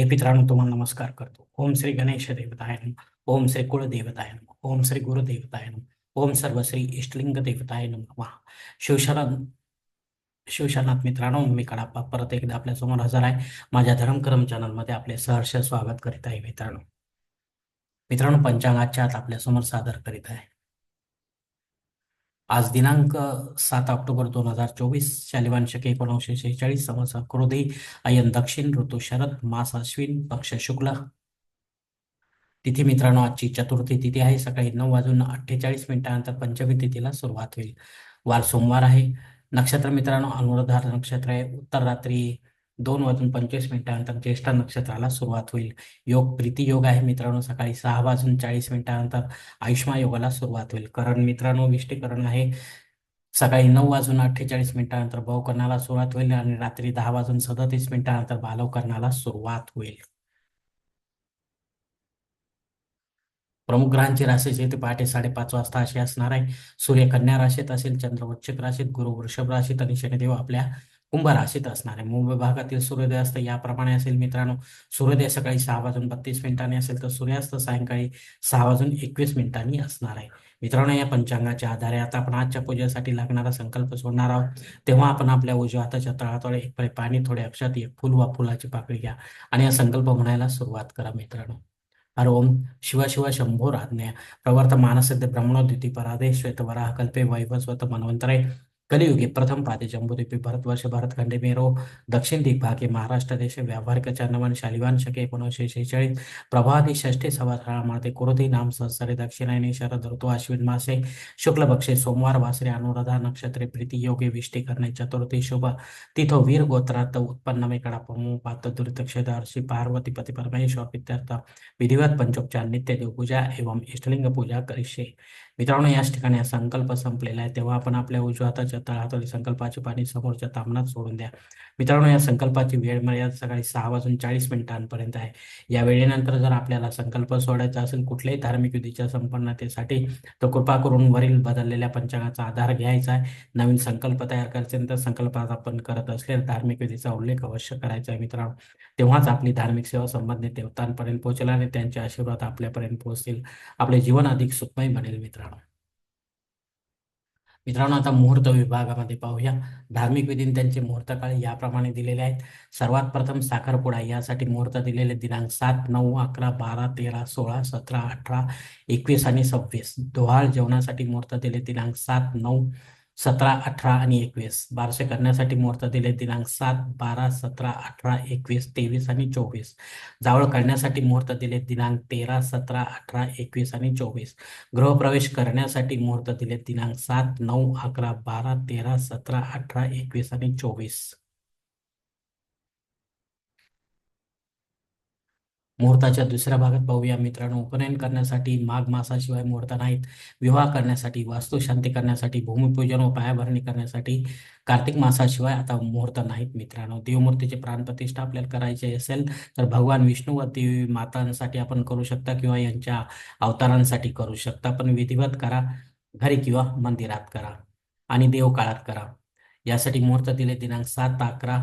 हे मित्रांनो तुम्हाला नमस्कार करतो. ओम श्री गणेश देवताय नम. ओम श्री कुलदेवताय नम. ओम श्री गुरुदेवताय नम. ओम सर्व श्री इष्टलिंग देवताय नम. शिवशरण शिवशरणात मित्रांनो मी कडाप्पा परत एकदा आपल्यासमोर हजर आहे. माझ्या धर्मकरम चॅनलमध्ये आपले सहर्ष स्वागत करीत आहे मित्रांनो. मित्रांनो पंचांगाच्या आत आपल्यासमोर सादर करीत आहे. आज दिनांक सात ऑक्टोबर दोन हजार चोवीस शालिवान शके एकोणीसशे शेहेचाळीस समस क्रोधी अयन दक्षिण ऋतू शरद मास अश्विन पक्ष शुक्ल. तिथी मित्रांनो आजची चतुर्थी तिथी आहे. सकाळी नऊ वाजून अठ्ठेचाळीस मिनिटानंतर पंचमी तिथीला सुरुवात होईल. वार सोमवार आहे. नक्षत्र मित्रांनो अनुराधार नक्षत्र आहे. उत्तर रात्री दोन वाजून पंचवीस मिनिटानंतर ज्येष्ठ नक्षत्राला सुरुवात होईल. योग प्रीती योग आहे मित्रांनो. सकाळी सहा वाजून चाळीस मिनिटानंतर आयुष्मा योगाला सुरुवात होईल. करण मित्रांनो विष्टीकरण आहे. सकाळी नऊ वाजून अठ्ठेचाळीस मिनिटानंतर भावकरणाला सुरुवात होईल आणि रात्री दहा वाजून सदतीस मिनिटानंतर बालवकर्णाला सुरुवात होईल. प्रमुख ग्रहांची राशी जी ते पहाटे साडेपाच वाजता अशी असणार आहे. सूर्य कन्या राशीत असेल चंद्र वृश्चिक राशीत गुरु वृषभ राशीत आणि शनिदेव आपल्या कुंभ राशीत असणार आहे. मुंबई भागातील सूर्योदय असतं याप्रमाणे असेल मित्रांनो. सूर्योदय सकाळी सहा वाजून बत्तीस मिनिटांनी असेल तर सूर्यास्त सायंकाळी सहा वाजून एकवीस मिनिटांनी असणार आहे. मित्रांनो या पंचांगाच्या आधारे आता आपण आजच्या पूजेसाठी लागणारा संकल्प सोडणार आहोत. तेव्हा आपण आपल्या उजव्या हाताच्या तळातळे एक फळे पाणी थोडे अक्षात एक फुल वा फुलाची पाकळी घ्या आणि हा संकल्प म्हणायला सुरुवात करा मित्रांनो. हर ओम शिव शिव शंभो राज्ञ. प्रवर्त मानसिद्ध ब्रह्मणोद्युती परादे श्वेत वराह कल्पे वैवस्वत मनवंतरे. कलियुगे प्रथम पादे जम्बूद्वीपी भारतवर्ष भारतखंडे मेरो दक्षिण दिग्भागे महाराष्ट्र देश व्यावहारिक चंदवन शालिवान शके एकोणीसशे शेहेचाळीस प्रभादी षष्ठी सवासळामध्ये कुरुधी नाम संसारे दक्षिणायने शरद ऋतू अश्विन मासे शुक्ल पक्षे सोमवार वासरे अनुराधा नक्षत्रे प्रीती योगे विष्टी करणे चतुर्थी शुभ तिथो वीर गोत्रात उत्पन्न मेकडा प्रमुख पात दुरित क्षेदार्शी पार्वती पती परमेश्वर पित्यर्थ विधिवत पंचोपचार नित्य देवपूजा एवं इष्टलिंग पूजा करिष्ये। मित्रांनो याच ठिकाणी हा संकल्प संपलेला आहे. तेव्हा आपण आपल्या उजव्या हाताच्या तळहातातील संकल्पाचे पाणी समोरच्या तामनात सोडून द्या. मित्रांनो या संकल्पाची वेळ मर्यादा सकाळी सहा वाजून चाळीस मिनिटांपर्यंत आहे. या वेळेनंतर जर आपल्याला संकल्प सोडायचा असेल कुठल्याही धार्मिक विधीच्या संपन्नतेसाठी तर कृपा करून वरील बदललेल्या पंचांगाचा आधार घ्यायचा आहे. नवीन संकल्प तयार करायचे तर संकल्पात आपण करत असलेल्या धार्मिक विधीचा उल्लेख अवश्य करायचा आहे मित्रांनो. तेव्हाच आपली धार्मिक सेवा संबंधित देवतांपर्यंत पोहोचेल आणि त्यांचे आशीर्वाद आपल्यापर्यंत पोहोचतील. आपले जीवन अधिक सुखमय बनेल मित्रांनो. मित्रांनो आता मुहूर्त विभागामध्ये पाहूया. धार्मिक विधीन त्यांचे मुहूर्त काळ याप्रमाणे दिलेले आहेत. सर्वात प्रथम साखरपुडा यासाठी मुहूर्त दिलेले दिनांक सात नऊ अकरा बारा तेरा सोळा सतरा अठरा एकवीस आणि सव्वीस. डोहाळ जेवणासाठी मुहूर्त दिले दिनांक सात नऊ सतरा अठरा आणि एकवीस. बारसे करण्यासाठी मुहूर्त दिले. दिनांक सात बारा सतरा अठरा एकवीस तेवीस आणि चोवीस. जावळ करण्यासाठी मुहूर्त दिले. दिनांक तेरा सतरा अठरा एकवीस आणि चोवीस. गृहप्रवेश करण्यासाठी मुहूर्त दिले. दिनांक सात नऊ अकरा बारा तेरा सतरा अठरा एकवीस आणि चोवीस. मुहूर्ताच्या दुसऱ्या भागात पाहूया. मित्रांनो उपनयन करण्यासाठी माघ मासाशिवाय मुहूर्त नाहीत. विवाह करण्यासाठी वास्तुशांती करण्यासाठी भूमिपूजन व पायाभरणी करण्यासाठी कार्तिक मासाशिवाय आता मुहूर्त नाहीत मित्रांनो. देवमूर्तीचे प्राणप्रतिष्ठा आपल्याला करायचे असेल तर भगवान विष्णू व देवी मातांसाठी आपण करू शकता किंवा यांच्या अवतारांसाठी करू शकता. पण विधिवत करा घरी किंवा मंदिरात करा आणि देव काळात करा. यासाठी मुहूर्त दिले दिनांक सात अकरा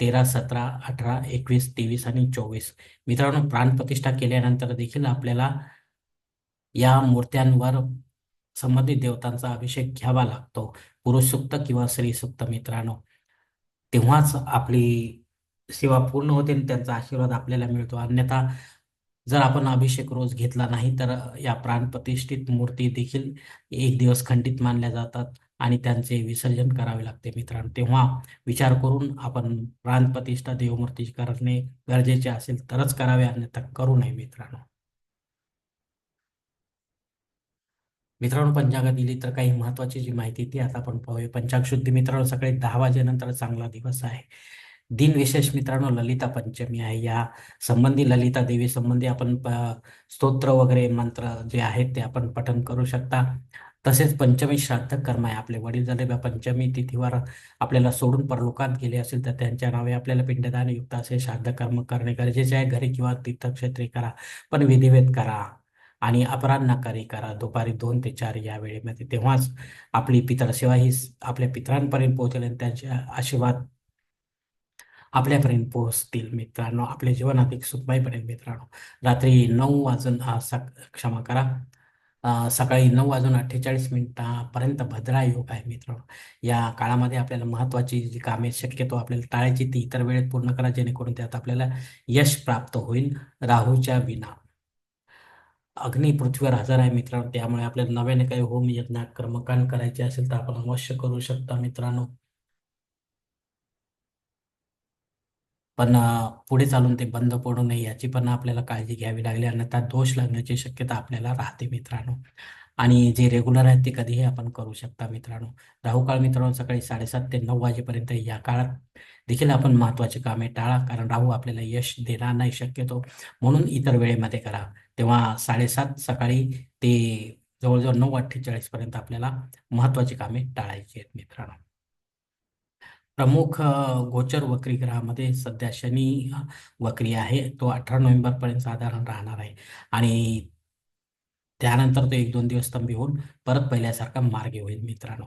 तेरा सतरा अठरा एकवीस तेवीस आणि चोवीस. मित्रांनो प्राणप्रतिष्ठा केल्यानंतर देखील आपल्याला या मूर्त्यांवर संबंधित देवतांचा अभिषेक घ्यावा लागतो. पुरुष सुक्त किंवा स्त्री सुक्त मित्रांनो तेव्हाच आपली सेवा पूर्ण होते आणि त्यांचा आशीर्वाद आपल्याला मिळतो. अन्यथा जर आपण अभिषेक रोज घेतला नाही तर या प्राणप्रतिष्ठित मूर्ती देखील एक दिवस खंडित मानल्या जातात. आणि त्यांचे विसर्जन करावे लागते मित्रांनो. तेव्हा विचार करून आपण प्राणप्रतिष्ठा देवमूर्ती करणे गरजेचे असेल तरच करावे अन्यथा करू नये मित्रांनो. मित्रांनो पंचांगात दिली तर काही महत्वाची जी माहिती ती आता आपण पाहूया. पंचांग शुद्धी मित्रांनो सकाळी दहा वाजेनंतर चांगला दिवस आहे. दिनविशेष मित्रांनो ललिता पंचमी आहे. या संबंधी ललिता देवी संबंधी आपण स्तोत्र वगैरे मंत्र जे आहेत ते आपण पठन करू शकता. तसेच पंचमी श्राद्ध कर्म आहे. आपले वडील झाले पंचमी तिथीवर आपल्याला सोडून परलोकात गेले असेल तर त्यांच्या नावे आपल्याला पिंडदान युक्त असे श्राद्ध कर्म करणे गरजेचे आहे. घरी किंवा तीर्थक्षेत्री करा पण विधिवेत करा आणि अपराह्नाकारी करा. दुपारी दोन ते चार या वेळेमध्ये तेव्हाच आपली पितर सेवा ही आपल्या पितरांपर्यंत पोहोचेल आणि त्यांचे आशीर्वाद आपल्यापर्यंत पोहोचतील मित्रांनो. आपले जीवनात एक सुखमय मित्रांनो. रात्री नऊ वाजून क्षमा करा. सकाळी नऊ वाजून अठ्ठेचाळीस मिनिटापर्यंत भद्रा योग आहे मित्रांनो. या काळामध्ये आपल्याला महत्त्वाची जी कामे शक्यतो आपल्याला टाळायची ती इतर वेळेत पूर्ण करा जेणेकरून त्यात आपल्याला यश प्राप्त होईल राहूच्या विना. अग्नी पृथ्वीवर हजर आहे मित्रांनो. त्यामुळे आपल्याला नव्याने काही होम यज्ञ कर्मकांड करायचे असेल तर आपण अवश्य करू शकता मित्रांनो. पण पुढे चालून ते बंद पडू नये याची पण आपल्याला काळजी घ्यावी लागली अन्यथा दोष लागण्याची शक्यता आपल्याला राहते मित्रांनो. आणि जे रेग्युलर आहेत ते कधीही आपण करू शकता मित्रांनो. राहू काळ मित्रांनो सकाळी साडेसात ते नऊ वाजेपर्यंत या काळात देखील आपण महत्त्वाची कामे टाळा कारण राहू आपल्याला यश देणार नाही शक्यतो. म्हणून इतर वेळेमध्ये करा. तेव्हा साडेसात सकाळी ते जवळजवळ नऊ अठ्ठेचाळीस पर्यंत आपल्याला महत्त्वाची कामे टाळायची आहेत मित्रांनो. प्रमुख अ, गोचर वक्री ग्रहामध्ये सध्या शनी वक्री आहे. तो अठरा नोव्हेंबर पर्यंत साधारण राहणार आहे. आणि त्यानंतर तो एक दोन दिवस स्तंभी होऊन परत पहिल्यासारखा मार्गी होईल मित्रांनो.